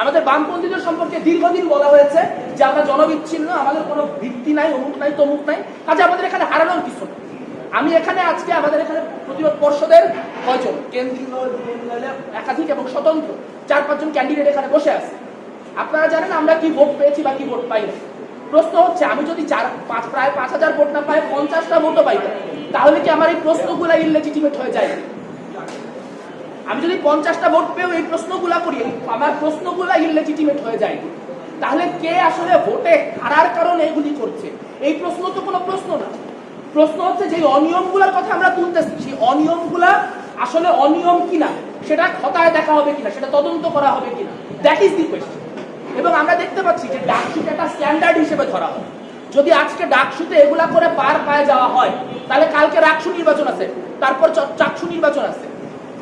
আমাদের বামপন্থীদের সম্পর্কে দীর্ঘদিন বলা হয়েছে যে আমরা জনবিচ্ছিন্ন, আমাদের কোনো ভিত্তি নাই, অমুক নাই, তমুক নাই। কাজে আমাদের এখানে হারানোর কিছু নেই। আমি এখানে আজকে আমাদের এখানে প্রতিরোধ পর্ষদের কয়জন? কেন্দ্রীয় একাধিক এবং স্বতন্ত্র চার, পাঁচজন ক্যান্ডিডেট এখানে বসে আছে। আপনারা জানেন আমরা কি ভোট পেয়েছি বা কি ভোট পাইনি। প্রশ্ন হচ্ছে, আমি যদি চার, পাঁচ, প্রায় পাঁচ হাজার ভোট না পাই, পঞ্চাশটা ভোটও পাইতাম, তাহলে কি আমার এই প্রশ্নগুলো ইনলেজিটিমেট হয়ে যায়? আমি যদি পঞ্চাশটা ভোট পেয়েও এই প্রশ্নগুলা করি, আমার প্রশ্নগুলা ইনলেজিটিমেট হয়ে যায়। তাহলে কে আসলে ভোটে হারার কারণে এগুলি করছে? এই প্রশ্ন তো কোনো প্রশ্ন না। প্রশ্ন হচ্ছে যে অনিয়মগুলোর কথা আমরা তুলতেছি, সেই অনিয়মগুলা আসলে অনিয়ম কিনা, সেটা খতায় দেখা হবে কিনা, সেটা তদন্ত করা হবে কিনা? দ্যাট ইজ দি কোয়েশ্চেন এবং আমরা দেখতে পাচ্ছি যে ডাকসুট একটা স্ট্যান্ডার্ড হিসেবে ধরা হয়। যদি আজকে ডাকসুতে এগুলা করে পার পায়ে যাওয়া হয়, তাহলে কালকে রাকসু নির্বাচন আছে, তারপর চাকসু নির্বাচন আছে।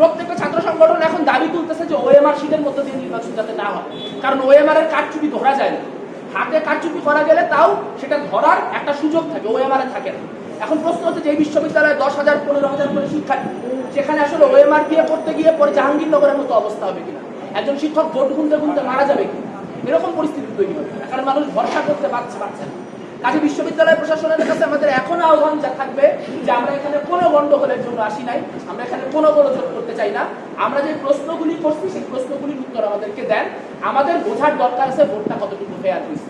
প্রত্যেকটা ছাত্র সংগঠন এখন দাবি তুলতেছে যে ওএমআর শীতের মধ্যে দিয়ে নির্বাচন যাতে না হয়। কারণ ওএমআর এর কারচুপি ধরা যায় না। হাতে কারচুপি করা গেলে তাও সেটা ধরার একটা সুযোগ থাকে ওএমআর এ থাকে না। এখন প্রশ্ন হচ্ছে যে বিশ্ববিদ্যালয়ে দশ হাজার, পনেরো হাজার করে শিক্ষার্থী সেখানে আসলে ওএমআর দিয়ে করতে গিয়ে পরে জাহাঙ্গীরনগরের মতো অবস্থা হবে কিনা? একজন শিক্ষক ভোট গুনতে গুনতে মারা যাবে কিনা? এরকম পরিস্থিতি তৈরি হবে। না। কারণ মানুষ ভরসা করতে পারছে পারছে না। কাজে বিশ্ববিদ্যালয় প্রশাসনের কাছে আমাদের এখনও আহ্বান যা থাকবে যে আমরা এখানে কোনো গন্ডগোলের জন্য আসি নাই, আমরা এখানে কোনো গোলযোগ করতে চাই না। আমরা যে প্রশ্নগুলি করছি, সেই প্রশ্নগুলির উত্তর আমাদেরকে দেন। আমাদের বোঝার দরকার আছে, ভোটটা কতটুকু ফেয়ার হয়েছে।